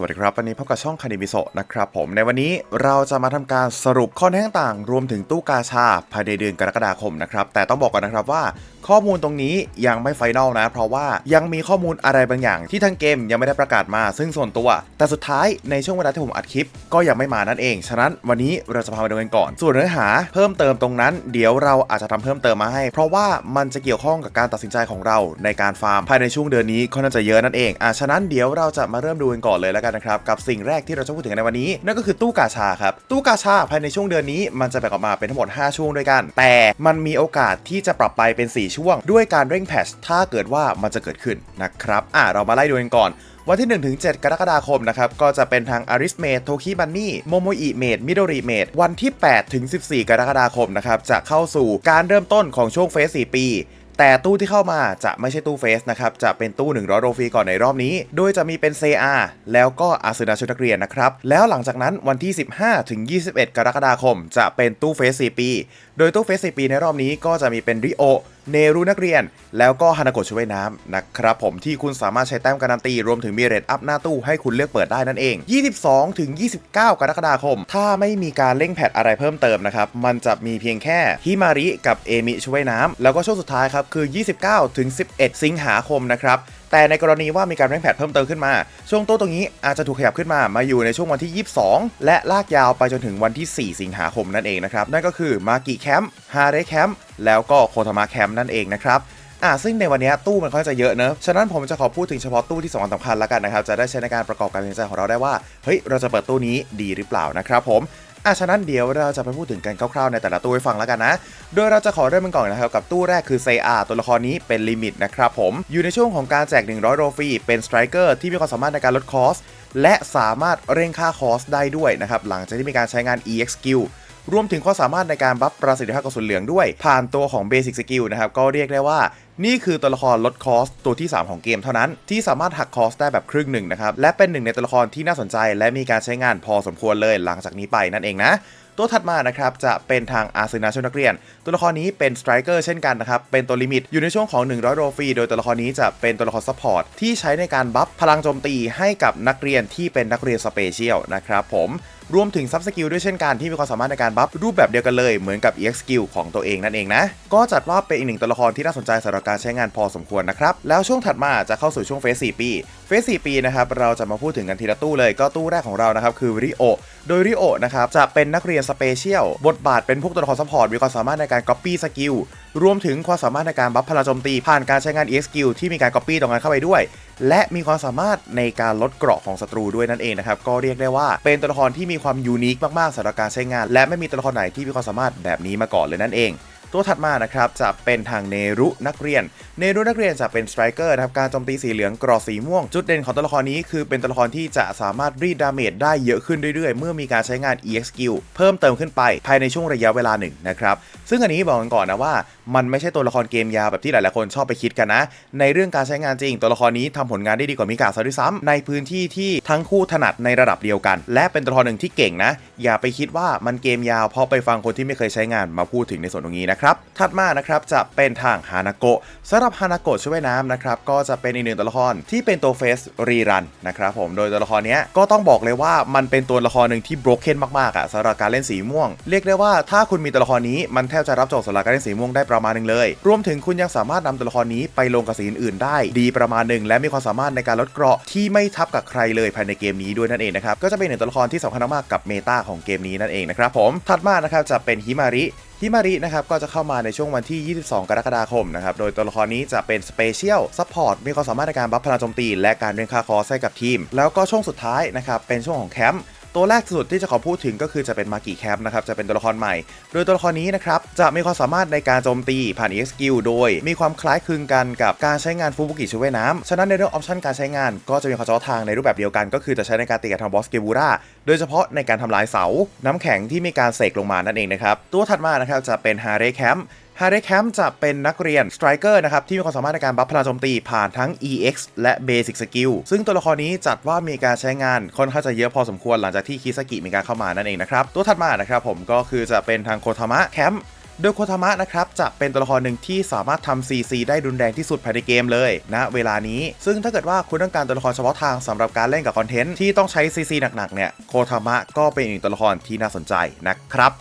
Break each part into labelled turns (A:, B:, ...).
A: สวัสดีครับ วันนี้พบกับช่องคานิมิโซะนะครับผมในวันนี้เราจะมาทำการสรุปข้อแท้ต่าง รวมถึงตู้กาชาภายในเดือนกรกฎาคมนะครับ แต่ต้องบอกก่อนนะครับว่า ข้อมูลตรงนี้ยังไม่ไฟนอลนะ เพราะว่ายังมีข้อมูลอะไรบางอย่างที่ทางเกมยังไม่ได้ประกาศมา ซึ่งส่วนตัว แต่สุดท้ายในช่วงเวลาที่ผมอัดคลิป ก็ยังไม่มานั่นเอง ฉะนั้นวันนี้เราจะพามาดูกันก่อน ส่วนเนื้อหาเพิ่มเติมตรงนั้น เดี๋ยวเราอาจจะทำเพิ่มเติมมาให้ เพราะว่ามันจะเกี่ยวข้องกับการตัดสินใจของเราในการฟาร์มภายในช่วงเดือนนี้ค่อนข้างจะเยอะนั่นเองอะฉะนั้นเดี๋ยวเราจะมาเริ่มดูกันก่อนเลยแล้วกันนะครับกับสิ่งแรกที่เราจะพูดถึงในวันนี้นั่นก็คือตู้กาชาครับตู้กาชาภายในช่วงเดือนนี้มันจะแบ่งออกมาเป็นทั้งหมด 5 ช่วงด้วยกัน แต่มันมีโอกาสที่จะปรับไปเป็น 4ช่วงด้วยการเร่งแพชถ้าเกิดว่ามันจะเกิดขึ้นนะครับอะเรามาไล่ดูกันก่อนวันที่ 1-7 กรกฎาคมนะครับ ก็จะเป็นทางอาริสเมดโทคิบันนี่โมโมอิเมดมิโดริเมดวันที่ 8-14 กรกฎาคมนะครับ จะเข้าสู่การเริ่มต้นของช่วงเฟส 4 ปี แต่ตู้ที่เข้ามาจะไม่ใช่ตู้เฟสนะครับ จะเป็นตู้ 100 โรฟีก่อนในรอบนี้ โดยจะมีเป็น CR แล้วก็อาซึนาชุดนักเรียนนะครับ แล้วหลังจากนั้นวันที่ 15ถึง21 กรกฎาคม จะเป็นตู้เฟส 4 ปี โดยตู้เฟส 4 ปีในรอบนี้ก็จะมีเป็นริโอ เนรุนักเรียน แล้วก็ฮานาโกะช่วยน้ำนะครับผมที่คุณสามารถใช้แต้มการันตี รวมถึงมีเรทอัพหน้าตู้ให้คุณเลือกเปิดได้นั่นเอง 22 ถึง 29 กรกฎาคม ถ้าไม่มีการเล่งแพทอะไรเพิ่มเติมนะครับ มันจะมีเพียงแค่ฮิมาริกับเอมิช่วยน้ำแล้วก็ช่วงสุดท้ายครับคือ 29 ถึง 11 สิงหาคมนะครับ แต่ในกรณีว่ามีการเร่งแพทเพิ่มเติมขึ้นมา ช่วงโต๊ะตรงนี้อาจจะถูกขยับขึ้นมามาอยู่ในช่วงวันที่ 22 และลากยาวไปจนถึงวันที่ 4 สิงหาคมนั่นเองนะครับ นั่นก็คือมากิแคมป์ฮาเรแคมป์แล้วก็โคทามะแคมป์นั่นเองนะครับอ่าซึ่งในวันนี้ตู้มันค่อนจะเยอะเนอะฉะนั้นผมจะขอพูดถึงเฉพาะตู้ที่สำคัญสำคัญแล้วกันนะครับ จะได้ใช้ในการประกอบการตัดสินใจของเราได้ว่า เฮ้ย เราจะเปิดตู้นี้ดีหรือเปล่านะครับผม อะฉะนั้นเดี๋ยวเราจะไปพูดถึงกันคร่าวๆในแต่ละตู้ให้ฟังแล้วกันนะ โดยเราจะขอเริ่มกันก่อนนะครับกับตู้แรกคือเซอาตัวละครนี้เป็นลิมิตนะครับผม อยู่ในช่วงของการแจก 100 โรฟีเป็นสไตรเกอร์ที่มีความสามารถในการลดคอสและสามารถเร่งค่าคอสได้ด้วยนะครับหลังจากที่มีการใช้งาน EX Skill รวมถึงความสามารถในการบัฟประสิทธิภาพกระสุนเหลืองด้วย ผ่านตัวของ Basic Skill นะครับ ก็เรียกได้ว่านี่คือตัวละครลดคอสตัวที่ 3 ของเกมเท่านั้น ที่สามารถหักคอสได้แบบครึ่งหนึ่งนะครับ และเป็นหนึ่งในตัวละครที่น่าสนใจ และมีการใช้งานพอสมควรเลยหลังจากนี้ไปนั่นเองนะตัวถัดมานะครับจะเป็นทางอาซึนาชุดนักเรียน ตัวละครนี้เป็นสไตรเกอร์เช่นกันนะครับ เป็นตัวลิมิตอยู่ในช่วงของ 100 โรฟีโดยตัวละครนี้จะเป็นตัวละครซัพพอร์ตที่ใช้ในการบัฟพลังโจมตีให้กับนักเรียนที่เป็นนักเรียนสเปเชียลนะครับผม รวมถึงซับสกิลด้วยเช่นกันที่มีความสามารถในการบัฟรูปแบบเดียวกันเลยเหมือนกับ EX skill ของตัวเองนั่นเองนะ ก็จัดว่าเป็นอีกหนึ่งตัวละครที่น่าสนใจสำหรับการใช้งานพอสมควรนะครับ แล้วช่วงถัดมาจะเข้าสู่ช่วงเฟส4ปีเฟส4ปีนะครับเราจะมาพูดถึงกันทีละตู้เลยก็ตู้แรกของเรานะครับคือริโอโดยริโอนะครับจะเป็นนักเรียนสเปเชียลบทบาทเป็นพวกตัวละครซัพพอร์ตมีความสามารถในการ Copy สกิลรวมถึงความสามารถในการบัฟพลังโจมตีผ่านการใช้งาน EX skill ที่มีการ Copy ตรงนั้นเข้าไปด้วย และมีความสามารถในการลดเกราะของศัตรูด้วยนั่นเองนะครับก็เรียกได้ว่าเป็นตัวละครที่มีความยูนิคมากๆสำหรับการใช้งาน และไม่มีตัวละครไหนที่มีความสามารถแบบนี้มาก่อนเลยนั่นเองตัวถัดมานะครับจะเป็นทางเนรุนักเรียน เนรุนักเรียนจะเป็นสไตรเกอร์นะครับการโจมตีสีเหลืองกรอสีม่วง จุดเด่นของตัวละครนี้คือเป็นตัวละครที่จะสามารถรีดดาเมจได้เยอะขึ้นเรื่อยๆ เมื่อมีการใช้งาน EX skill เพิ่มเติมขึ้นไปภายในช่วงระยะเวลาหนึ่งนะครับ ซึ่งอันนี้บอกกันก่อนนะว่า มันไม่ใช่ตัวละครเกมยาวแบบที่หลายๆคนชอบไปคิดกันนะ ในเรื่องการใช้งานจริง ตัวละครนี้ทำผลงานได้ดีกว่ามิกาซะด้วยซ้ำในพื้นที่ที่ทั้งคู่ถนัดในระดับเดียวกัน และเป็นตัวละครหนึ่งที่เก่งนะ อย่าไปคิดว่ามันเกมยาวเพราะไปฟังคนที่ไม่เคยใช้งานมาพูดถึงในส่วนตรงนี้นะครับถัดมานะครับจะเป็นทางฮานาโกะสำหรับฮานาโกะช่วยน้ำนะครับก็จะเป็นอีกหนึ่งตัวละครที่เป็นตัวเฟสรีรันนะครับผมโดยตัวละครนี้ก็ต้องบอกเลยว่ามันเป็นตัวละครหนึ่งที่ broken มากๆอะสำหรับการเล่นสีม่วง เรียกได้ว่าถ้าคุณมีตัวละครนี้มันแทบจะรับโจทย์สำหรับการเล่นสีม่วงได้ประมาณหนึงเลย รวมถึงคุณยังสามารถนำตัวละครนี้ไปลงกับสีอื่นได้ ดีประมาณหนึ่งและมีความสามารถในการลดเกราะที่ไม่ทับกับใครเลยภายในเกมนี้ด้วยนั่นเองนะครับก็จะเป็นหนึ่งตัวละครที่สำคัญมากกับเมตาของเกมนี้นั่นเองนะครับผมถัดมานะครับจะเป็นฮิมาริฮิมารินะครับก็จะเข้ามาในช่วงวันที่ 22 กรกฎาคมนะครับ โดยตัวละครนี้จะเป็นสเปเชียลซัพพอร์ตมีความสามารถในการบัฟพลังโจมตี และการเรียนค่าคอสให้กับทีม แล้วก็ช่วงสุดท้ายนะครับเป็นช่วงของแคมป์ ตัวแรกสุดที่จะขอพูดถึงก็คือจะเป็นมากิแคมป์นะครับจะเป็นตัวละครใหม่ โดยตัวละครนี้นะครับจะมีความสามารถในการโจมตีผ่าน EX skill โดย มีความคล้ายคลึงกันกับการใช้งานฟูบุกิช่วยน้ำฉะนั้นในเรื่องออปชันการใช้งาน ก็จะมีความเฉพาะทางในรูปแบบเดียวกัน ก็คือจะใช้ในการตีกับทางบอสเกบูราโดยเฉพาะในการทำลายเสา น้ำแข็งที่มีการเสกลงมานั่นเองนะครับตัวถัดมานะครับจะเป็นฮาร์เรแคมป์ ฮาร์เรแคมป์จะเป็นนักเรียนสไตรเกอร์นะครับที่มีความสามารถในการบัฟพลังโจมตีผ่านทั้ง EX และ Basic Skill ซึ่งตัวละครนี้จัดว่ามีการใช้งานค่อนข้างจะเยอะพอสมควรหลังจากที่คิสกิมีการเข้ามานั่นเองนะครับ ตัวถัดมานะครับผมก็คือจะเป็นทางโคทามะแคมป์โดยโคทามะนะครับจะเป็นตัวละครหนึ่งที่สามารถทำ CC ได้รุนแรงที่สุดภายในเกมเลยณเวลานี้ ซึ่งถ้าเกิดว่าคุณต้องการตัวละครเฉพาะทางสำหรับการเล่นกับคอนเทนต์ที่ต้องใช้ CC หนักๆเนี่ยโคทามะก็เป็นอีกตัวละครที่น่าสนใจนะครับ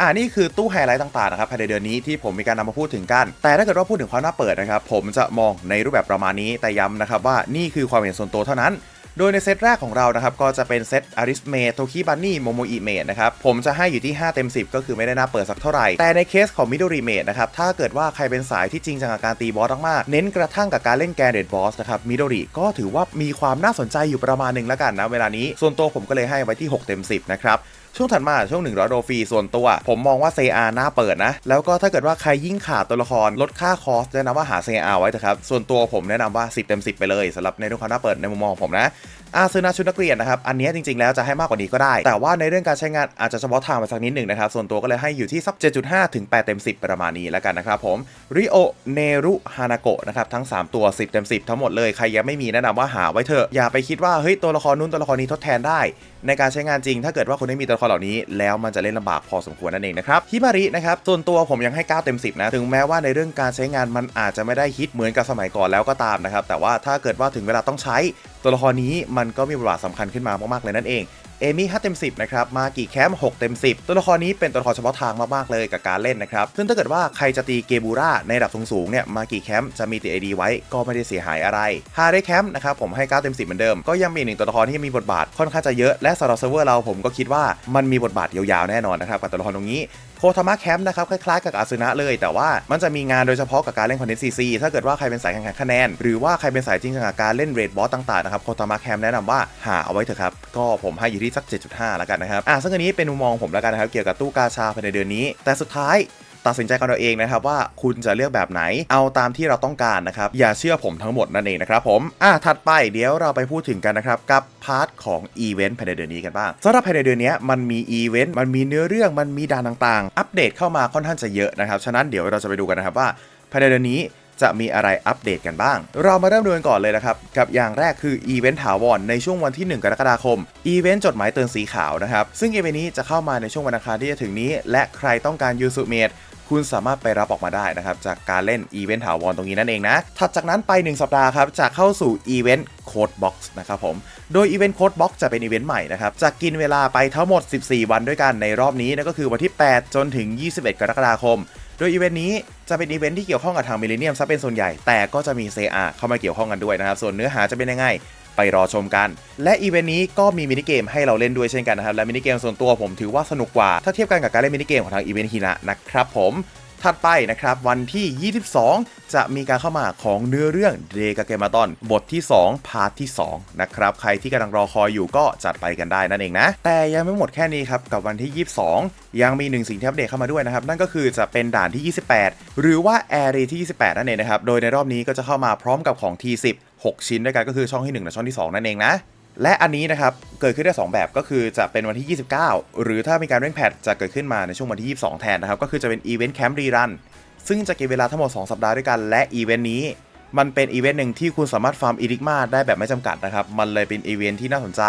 A: อ่านี่คือตู้ไฮไลท์ต่างๆนะครับภายในเดือนนี้ที่ผมมีการนำมาพูดถึงกัน แต่ถ้าเกิดว่าพูดถึงความน่าเปิดนะครับผมจะมองในรูปแบบประมาณนี้แต่ย้ำนะครับว่านี่คือความเห็นส่วนตัวเท่านั้นโดยในเซตแรกของเรานะครับ ก็จะเป็นเซตอาริสเมโทคิบันนี่โมโมอิเมนะครับ ผมจะให้อยู่ที่ 5 เต็ม 10 ก็คือไม่ได้น่าเปิดสักเท่าไหร่ แต่ในเคสของมิโดริเมนะครับ ถ้าเกิดว่าใครเป็นสายที่จริงจังกับการตีบอสมากๆ เน้นกระทั่งกับการเล่นแกนเดดบอสนะครับมิโดริก็ถือว่ามีความน่าสนใจอยู่ประมาณหนึ่งแล้วกันนะเวลานี้ ส่วนตัวผมก็เลยให้ไว้ที่ 6 เต็ม 10 นะครับ ช่วงถัดมาช่วง100โดฟรีส่วนตัว ผมมองว่า CR น่าเปิดนะ แล้วก็ถ้าเกิดว่าใครยิ่งขาดตัวละครลดค่าคอสแนะนำว่าหาเซอาไว้เถอะครับส่วนตัวผมแนะนำว่า 10 เต็ม 10 ไปเลยสำหรับในเรื่องความน่าเปิดในมุมมองผมนะ อาซื้อนาชุดนักเรียนนะครับ อันนี้จริงๆ แล้วจะให้มากกว่านี้ก็ได้ แต่ว่าในเรื่องการใช้งานอาจจะเฉพาะทางไปสักนิดหนึ่งนะครับ ส่วนตัวก็เลยให้อยู่ที่สัก 7.5 ถึง 8 เต็ม 10 ประมาณนี้แล้วกันนะครับผมริโอเนรุฮานาโกะนะครับทั้ง 3 ตัว 10 เต็ม 10 ทั้งหมดเลย ใครยังไม่มีแนะนำว่าหาไว้เถอะ อย่าไปคิดว่าเฮ้ยตัวละครนู้นตัวละครนี้ทดแทนได้ ในการใช้งานจริง ถ้าเกิดว่าคุณไม่มีตัวละครเหล่านี้ แล้วมันจะเล่นลำบากพอสมควรนั่นเองนะครับฮิมารินะครับส่วนตัวผมยังให้ 9 เต็ม 10 นะถึงแม้ว่าในเรื่องการใช้งานมันอาจจะไม่ได้ฮิตเหมือนกับสมัยก่อนแล้วก็ตามนะครับแต่ว่าถ้าเกิดว่าถึงเวลาต้องใช้ตัวละครนี้มันก็มีบทบาทสำคัญขึ้นมามากๆเลยนั่นเอง เอมี่5เต็ม 10 นะครับ มากี่แคมป์6เต็ม 10 ตัวละครนี้เป็นตัวละครเฉพาะทางมากๆเลยกับการเล่นนะครับ ซึ่งถ้าเกิดว่าใครจะตีเกบูราในระดับสูงๆเนี่ย มากี่แคมป์จะมีติดไอดีไว้ก็ไม่ได้เสียหายอะไรฮาร์เรแคมป์นะครับผมให้9เต็ม 10 เหมือนเดิม ก็ยังมีหนึ่งตัวละครที่มีบทบาทค่อนข้างจะเยอะ และสำหรับเซิร์ฟเวอร์เราผมก็คิดว่ามันมีบทบาทยาวๆแน่นอนนะครับกับตัวละครตรงนี้โคทามะแคมป์นะครับคล้ายๆกับอาซึนะเลย แต่ว่ามันจะมีงานโดยเฉพาะกับการเล่นคอนเทนต์ซีซีถ้าเกิดว่าใครเป็นสายแข่งขันคะแนน หรือว่าใครเป็นสายจริงจังกับการเล่นเรดบอสต่างๆนะครับโคทามะแคมป์แนะนำว่าหาเอาไว้เถอะครับก็ผมให้อยู่ที่สัก 7.5 แล้วกันนะครับอะซึ่งอันนี้เป็นมุมมองผมแล้วกันนะครับเกี่ยวกับตู้กาชาภายในเดือนนี้ แต่สุดท้ายตัดสินใจกันเอาเองนะครับว่าคุณจะเลือกแบบไหนเอาตามที่เราต้องการนะครับ อย่าเชื่อผมทั้งหมดนั่นเองนะครับผมอะถัดไปเดี๋ยวเราไปพูดถึงกันนะครับ กับพาร์ทของอีเวนต์ภายในเดือนนี้กันบ้างสำหรับภายในเดือนนี้มันมีอีเวนต์มันมีเนื้อเรื่องมันมีด่านต่างๆ อัปเดตเข้ามาค่อนข้างจะเยอะนะครับฉะนั้นเดี๋ยวเราจะไปดูกันนะครับว่าภายในเดือนนี้ จะมีอะไรอัปเดตกันบ้าง เรามาเริ่มดูกันก่อนเลยนะครับ กับอย่างแรกคืออีเวนต์ถาวรในช่วงวันที่ 1 กรกฎาคม อีเวนต์จดหมายเตือนสีขาวนะครับ ซึ่งอีเวนต์นี้จะเข้ามาในช่วงวันอังคารที่จะถึงนี้ และใครต้องการยูสุเมดคุณสามารถไปรับออกมาได้นะครับ จากการเล่นอีเวนต์ถาวรตรงนี้นั่นเองนะ ถัดจากนั้นไป 1 สัปดาห์ครับจะเข้าสู่อีเวนต์โค้ดบ็อกซ์นะครับผม โดยอีเวนต์โค้ดบ็อกซ์จะเป็นอีเวนต์ใหม่นะครับ จะกินเวลาไปทั้งหมด 14 วันด้วยกันในรอบนี้นั่นก็คือวันที่ 8 จนถึง 21 กรกฎาคม โดยอีเวนต์นี้จะเป็นอีเวนต์ที่เกี่ยวข้องกับทางมิเลเนียมซะเป็นส่วนใหญ่ แต่ก็จะมีเซอาเข้ามาเกี่ยวข้องกันด้วยนะครับ ส่วนเนื้อหาจะเป็นยังไงไปรอชมกัน และอีเวนต์นี้ก็มีมินิเกมให้เราเล่นด้วยเช่นกันนะครับ และมินิเกมส่วนตัวผมถือว่าสนุกกว่า ถ้าเทียบกันกับการเล่นมินิเกมของทางอีเวนต์ฮินะนะครับผม ถัดไปนะครับวันที่ 22 จะมีการเข้ามาของเนื้อเรื่องเดกาเกมาตอนบทที่ 2 พาร์ทที่ 2 นะครับ ใครที่กำลังรอคอยอยู่ก็จัดไปกันได้นั่นเองนะ แต่ยังไม่หมดแค่นี้ครับ กับวันที่ 22 ยังมีหนึ่งสิ่งที่อัปเดตเข้ามาด้วยนะครับ นั่นก็คือจะเป็นด่านที่ 28 หรือว่าแอรีที่ 28 นั่นเองนะครับ โดยในรอบนี้ก็จะเข้ามาพร้อมกับของ T10 6 ชิ้นด้วยกันก็คือช่องที่1และช่องที่ 2 นั่นเองนะ และอันนี้นะครับเกิดขึ้นได้ 2 แบบก็คือจะเป็นวันที่ 29 หรือถ้ามีการเร่งแพทจะเกิดขึ้นมาในช่วงวันที่ 22 แทนนะครับ ก็คือจะเป็นอีเวนต์แคมป์รีรันซึ่งจะกินเวลาทั้งหมด 2 สัปดาห์ด้วยกัน และอีเวนต์นี้ มันเป็นอีเวนต์หนึ่งที่คุณสามารถฟาร์มอีริกมาได้แบบไม่จำกัดนะครับ มันเลยเป็นอีเวนต์ที่น่าสนใจ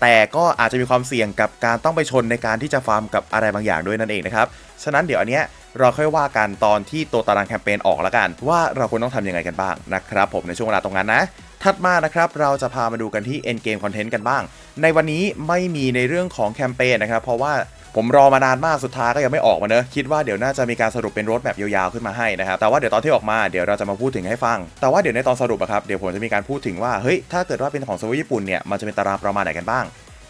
A: แต่ก็อาจจะมีความเสี่ยงกับการต้องไปชนในการที่จะฟาร์มกับอะไรบางอย่างด้วยนั่นเองนะครับฉะนั้นเดี๋ยวอันเนี้ย เราค่อยว่ากันตอนที่ตัวตารางแคมเปญออกแล้วกัน ว่าเราควรต้องทำยังไงกันบ้างนะครับผมในช่วงเวลาตรงนั้นนะ ถัดมานะครับเราจะพามาดูกันที่ End Game Content กันบ้าง ในวันนี้ไม่มีในเรื่องของแคมเปญนะครับเพราะว่าผมรอมานานมากสุดท้ายก็ยังไม่ออกมาเนอะคิดว่าเดี๋ยวน่าจะมีการสรุปเป็นรถแบบยาวๆขึ้นมาให้นะครับแต่ว่าเดี๋ยวตอนที่ออกมาเดี๋ยวเราจะมาพูดถึงให้ฟัง แต่ว่าเดี๋ยวในตอนสรุปอะครับเดี๋ยวผมจะมีการพูดถึงว่าเฮ้ยถ้าเกิดว่าเป็นของเซอร์ฟเวอร์ญี่ปุ่นเนี่ยมันจะเป็นตารางประมาณไหนกันบ้าง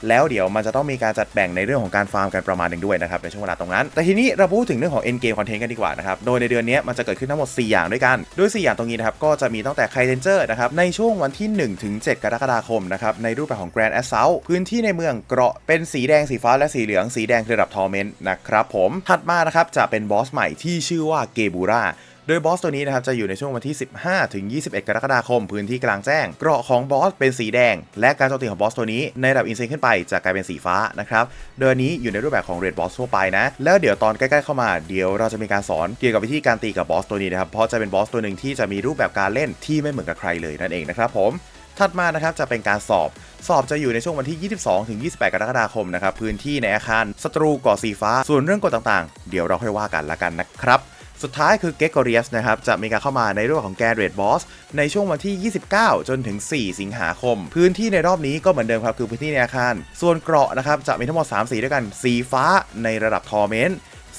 A: แล้วเดี๋ยวมันจะต้องมีการจัดแบ่งในเรื่องของการฟาร์มกันประมาณหนึ่งด้วยนะครับในช่วงเวลาตรงนั้น แต่ทีนี้เราพูดถึงเรื่องของ end game content กันดีกว่านะครับ โดยในเดือนนี้มันจะเกิดขึ้นทั้งหมด 4 อย่างด้วยกัน โดย 4 อย่างตรงนี้นะครับ ก็จะมีตั้งแต่ไคเ a นเจอร์นะครับ ในช่วงวันที่ 1 ถึง 7 กรกฎาคมนะครับ ในรูปแบบของ Grand Assault พื้นที่ในเมืองเกราะเป็นสีแดงสีฟ้าและสีเหลืองสีแดงคือระดับทอร์เมนต์นะครับผมถัดมานะครับจะเป็นบอสใหม่ที่ชื่อว่าเกบูรา โดยบอสตัวนี้นะครับจะอยู่ในช่วงวันที่ 15 ถึง 21 กรกฎาคม พื้นที่กลางแจ้ง เกราะของบอสเป็นสีแดง และการโจมตีของบอสตัวนี้ในระดับอินเซนขึ้นไปจะกลายเป็นสีฟ้านะครับ โดยอันนี้อยู่ในรูปแบบของเรดบอสทั่วไปนะ แล้วเดี๋ยวตอนใกล้ๆเข้ามาเดี๋ยวเราจะมีการสอนเกี่ยวกับวิธีการตีกับบอสตัวนี้นะครับ เพราะจะเป็นบอสตัวหนึ่งที่จะมีรูปแบบการเล่นที่ไม่เหมือนกับใครเลยนั่นเองนะครับผมถัดมานะครับจะเป็นการสอบ สอบจะอยู่ในช่วงวันที่ 22 ถึง 28 กรกฎาคมนะครับ พื้นที่ในอาคารศัตรูก่อสีฟ้า ส่วนเรื่องกฎต่างๆ เดี๋ยวเราค่อยว่ากันละกันนะครับ สุดท้ายคือ g e g o r i u s นะครับจะมีการเข้ามาในเรื่องของแกเรดบอสในช่วงวันที่ 29 จนถึง 4 สิงหาคม พื้นที่ในรอบนี้ก็เหมือนเดิมครับคือพื้นที่ในอาคาร ส่วนเกราะนะครับจะมีทั้งหมด 3 สีด้วยกัน สีฟ้าในระดับทอร์เมน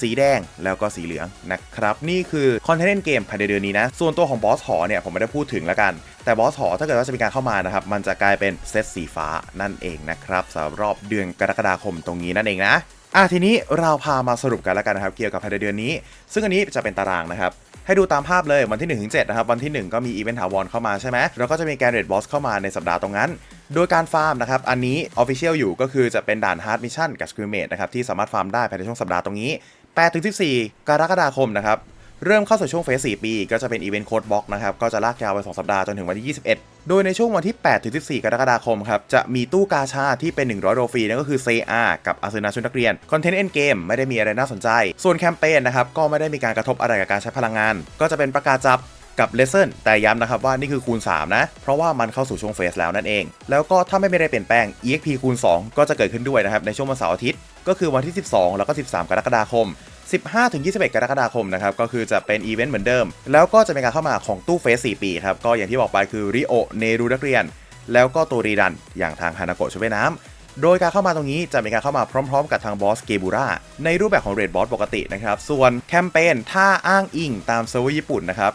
A: สีแดงแล้วก็สีเหลืองนะครับ นี่คือคอนเทนต์เกมภายในเดือนนี้นะ ส่วนตัวของบอสหอเนี่ยผมไม่ได้พูดถึงแล้วกัน แต่บอสหอถ้าเกิดว่าจะมีการเข้ามานะครับ มันจะกลายเป็นเซตสีฟ้านั่นเองนะครับสำหรับรอบเดือนกรกฎาคมตรงนี้นั่นเองนะ อะทีนี้เราพามาสรุปกันแล้วกันนะครับ เกี่ยวกับภายในเดือนนี้ ซึ่งอันนี้จะเป็นตารางนะครับ ให้ดูตามภาพเลยวันที่1ถึงเนะครับ วันที่ 1 ก็มีอีเวนต์ถาวรเข้ามาใช่ไหมแล้วก็จะมีแกนเรดบอสเข้ามาในสัปดาห์ตรงนั้น โดยการฟาร์มนะครับ อันนี้ออฟฟิเชียลอยู่ก็คือจะเป็นด่านฮาร์ดมิชชั่นกับสคริมเมตนะครับที่สามารถฟาร์มได้ภายในช่วงสัปดาห์ตรงนี้8ถึง14 กรกฎาคมนะครับ เริ่มเข้าสู่ช่วงเฟส4ปี ก็จะเป็นอีเวนต์โค้ดบ็อกนะครับ ก็จะลากยาวไป 2 สัปดาห์จนถึงวันที่ 21 โดยในช่วงวันที่ 8 ถึง 14 กรกฎาคมครับ จะมีตู้กาชาที่เป็น 100 โรฟรีนั่นก็คือ CR กับอาซึนาชุดนักเรียน คอนเทนต์เอ็นเกมไม่ได้มีอะไรน่าสนใจ ส่วนแคมเปญนะครับก็ไม่ได้มีการกระทบอะไรกับการใช้พลังงาน ก็จะเป็นประกาศจับกับเลเซนแต่ย้ำนะครับว่านี่คือคูณ 3 นะ เพราะว่ามันเข้าสู่ช่วงเฟสแล้วนั่นเอง แล้วก็ถ้าไม่มีอะไรเปลี่ยนแปลง EXP คูณ 2 ก็จะเกิดขึ้นด้วยนะครับในช่วงวันเสาร์อาทิตย์ ก็คือวันที่ 12 แล้วก็ 13 กรกฎาคม 15ถึง21 กรกฎาคมนะครับก็คือจะเป็นอีเวนต์เหมือนเดิม แล้วก็จะเป็นการเข้ามาของตู้เฟส4ปีครับก็อย่างที่บอกไปคือริโอเนรูนักเรียน แล้วก็ตัวรีดันอย่างทางฮานาโกะชุดว่ายน้ำโดยการเข้ามาตรงนี้จะมีการเข้ามาพร้อมๆ กับทางบอสเกบูราในรูปแบบของเรดบอสปกตินะครับ ส่วนแคมเปญถ้าอ้างอิงตามเซิร์ฟเวอร์ญี่ปุ่นนะครับ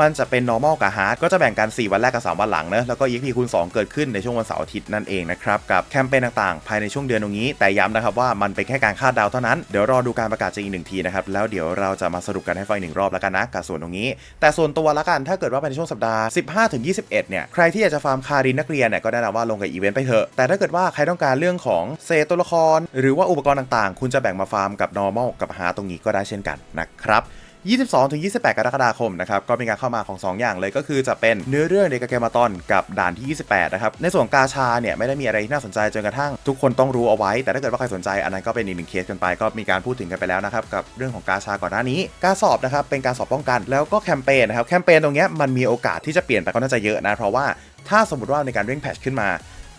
A: มันจะเป็น normal กับ hard ก็จะแบ่งกัน 4 วันแรกกับ 3 วันหลังเนะแล้วก็ EXP คูณ2เกิดขึ้นในช่วงวันเสาร์อาทิตย์นั่นเองนะครับกับแคมเปญต่างๆ ภายในช่วงเดือนตรงนี้ แต่ย้ำนะครับว่ามันเป็นแค่การคาดเดาเท่านั้นเดี๋ยวรอดูการประกาศจริงอีกหนึ่งทีนะครับแล้วเดี๋ยวเราจะมาสรุปกันให้ฟังอีกหนึ่งรอบแล้วกันนะกับส่วนตรงนี้ แต่ส่วนตัวละกันถ้าเกิดว่าเป็นในช่วงสัปดาห์ 15ถึง21 เนี่ยใครที่อยากจะฟาร์มคารินนักเรียนเนี่ยก็แนะนำว่าลงกับอีเวนต์ไปเถอะแต่ถ้าเกิดว่าใครต้องการเรื่องของเศษตัวละคร หรือว่าอุปกรณ์ต่างๆ คุณจะแบ่งมาฟาร์มกับ normal กับ hard ตรงนี้ก็ได้เช่นกันนะครับ 22ถึง28 กรกฎาคมนะครับก็มีการเข้ามาของ 2 อย่างเลยก็คือจะเป็นเนื้อเรื่องเดกาเกมาตอนกับด่านที่ 28 นะครับ ในส่วนกาชาเนี่ยไม่ได้มีอะไรที่น่าสนใจจนกระทั่งทุกคนต้องรู้เอาไว้ แต่ถ้าเกิดว่าใครสนใจอันนั้นก็เป็นอีกหนึ่งเคสกันไป ก็มีการพูดถึงกันไปแล้วนะครับกับเรื่องของกาชาก่อนหน้านี้ การสอบนะครับเป็นการสอบป้องกัน แล้วก็แคมเปญนะครับแคมเปญตรงเนี้ยมันมีโอกาสที่จะเปลี่ยนไปก็น่าจะเยอะนะเพราะว่าถ้าสมมติว่าในการเร่งแพทชขึ้นมา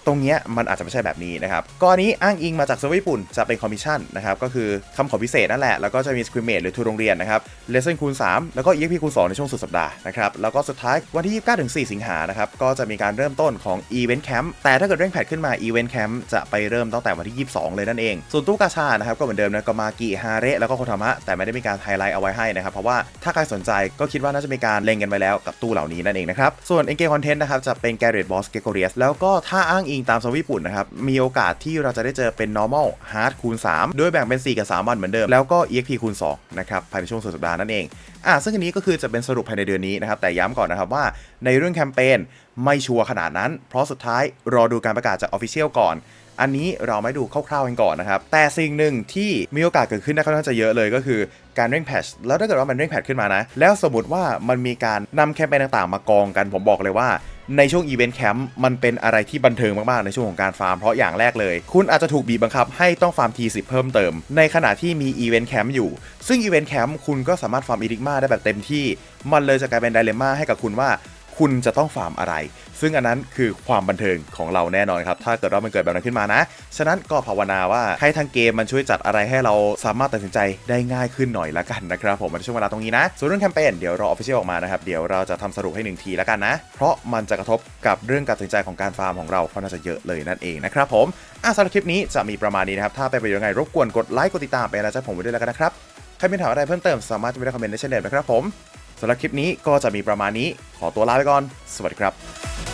A: ตรงเนี้ยมันอาจจะไม่ใช่แบบนี้นะครับกรณีอ้างอิงมาจากเซิร์วอร์ญี่ปุ่นจะเป็นคอมมิชชั่นนะครับก็คือคำขอพิเศษนั่นแหละ แล้วก็จะมีสคริมเม e หรือทูโรงเรียนนะครับเลสเซนคูณ 3 แล้วก็ EXP คูณ 2 ในช่วงสุดสัปดาห์นะครับแล้วก็สุดท้ายวันที่ 29ถึง4สิงหานะครับก็จะมีการเริ่มต้นของ Event Camp แต่ถ้าเกิดเร่งแพทขึ้นมา Event Camp จะไปเริ่มตั้งแต่วันที่ 22 เลยนั่นเอง ส่วนตู้กาชานะครับก็เหมือนเดิมนะก็มากิฮาเระแล้วก็โคทามะแต่ไม่ได้มีการไฮไลท์เอาไว้ให้นะครับเพราะว่าถ้าใครสนใจก็คิดว่าน่าจะมีการเล็งกันไว้แล้วกับตู้เหล่านี้นั่นเองนะครับส่วน Engage Content นะครับจะเป็น Garrett Boss g e g o r i u s แล้วก็ถ้าอ้างอิงตามเซิร์ฟเวอร์ญี่ปุ่นนะครับ มีโอกาสที่เราจะได้เจอเป็น normal hard คูณ 3 โดยแบ่งเป็น 4 กับ 3 วันเหมือนเดิม แล้วก็ exp คูณ 2 นะครับ ภายในช่วงสุดสัปดาห์นั่นเอง อะซึ่งอันนี้ก็คือจะเป็นสรุปภายในเดือนนี้นะครับ แต่ย้ำก่อนนะครับว่าในเรื่องแคมเปญไม่ชัวร์ขนาดนั้น เพราะสุดท้ายรอดูการประกาศจาก Official ก่อนอันนี้เราไม่ดูคร่าวๆกันก่อนนะครับ แต่สิ่งหนึ่งที่มีโอกาสเกิดขึ้นได้ค่อนข้างจะเยอะเลยก็คือการเร่งแพทช์แล้วถ้าเกิดว่ามันเร่งแพทช์ขึ้นมานะ แล้วสมมติว่ามันมีการนำแคมเปญต่างๆ มากองกันผมบอกเลยว่า ในช่วงอีเวนต์แคมป์มันเป็นอะไรที่บันเทิงมาก ๆ ในช่วงของการฟาร์ม เพราะอย่างแรกเลย คุณอาจจะถูกบีบบังคับให้ต้องฟาร์มทีสิเพิ่มเติม ในขณะที่มีอีเวนต์แคมป์อยู่ ซึ่งอีเวนต์แคมป์คุณก็สามารถฟาร์มอีดิกมาได้แบบเต็มที่ มันเลยจะกลายเป็นไดเลม่าให้กับคุณว่า คุณจะต้องฟาร์มอะไร ซึ่งอันนั้นคือความบันเทิงของเราแน่นอนครับ ถ้าเกิดว่ามันเกิดแบบนั้นขึ้นมานะ ฉะนั้นก็ภาวนาว่าให้ทางเกมมันช่วยจัดอะไรให้เราสามารถตัดสินใจได้ง่ายขึ้นหน่อยละกันนะครับผมในช่วงเวลาตรงนี้นะ ส่วนเรื่องแคมเปญเดี๋ยวรอออฟฟิเชียลออกมานะครับเดี๋ยวเราจะทำสรุปให้หนึ่งทีละกันนะ เพราะมันจะกระทบกับเรื่องการตัดสินใจของการฟาร์มของเราค่อนข้างจะเยอะเลยนั่นเองนะครับผมอะสำหรับคลิปนี้จะมีประมาณนี้นะครับถ้าเป็นไปยังไงรบกวนกดไลค์กดติดตามเป็นกำลังใจให้ผมไว้ด้วยแล้วกันนะครับใครมีถามอะไรเพิ่มเติมสามารถจะไปได้คอมเมนต์ได้เช่นเดิมนะครับผม สำหรับคลิปนี้ก็จะมีประมาณนี้ ขอตัวลาไปก่อน สวัสดีครับ